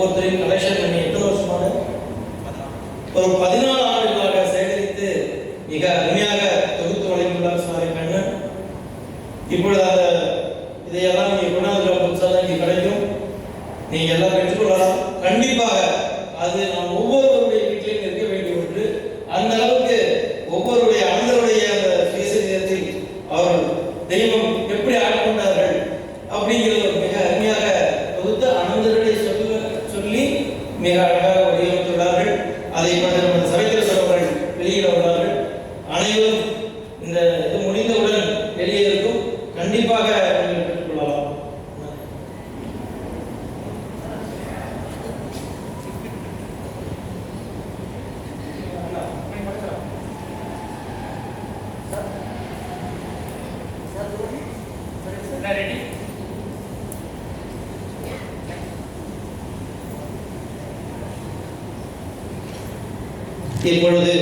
ஒவ்வொருத்தரையும் கலெக்ஷன் பண்ணி எத்தனை வருஷமாக ஒரு பதினாலு ஆண்டுகளாக சேகரித்து மிக அருமையாக தொகுத்து வழங்கியுள்ளார் சாரி கண்ணன் இப்பொழுது அதை இதையெல்லாம் நீங்கள் கொண்டாந்து புதுசாக தான் இங்கே கிடைக்கும். நீங்கள் எல்லாம் பெற்றுக்கொள்ளலாம். கண்டிப்பாக அது நாம் ஒவ்வொருவருடைய வீட்டிலையும் இருக்க வேண்டிய ஒன்று. அந்த அளவுக்கு ஒவ்வொருடைய அண்ணருடைய அந்த சுயசரிதத்தில் அவர் தெய்வம் எப்படி ஆட்கொண்டார்கள் அப்படிங்கிறது ஒரு மிக அருமையாக தொகுத்து அனந்தருடைய சொல்ல சொல்லி மிக அழகாக வடிவமைத்துள்ளார்கள் அதை இப்பொழுது நமது சபைத்தலைவர் அவர்கள் வெளியிட உள்ளார்கள் அனைவரும் இந்த இது முடிந்தவுடன் வெளியே இருக்கும் கண்டிப்பாக Ready? நீங்கள் பெற்றுக்கொள்ளலாம் இப்பொழுது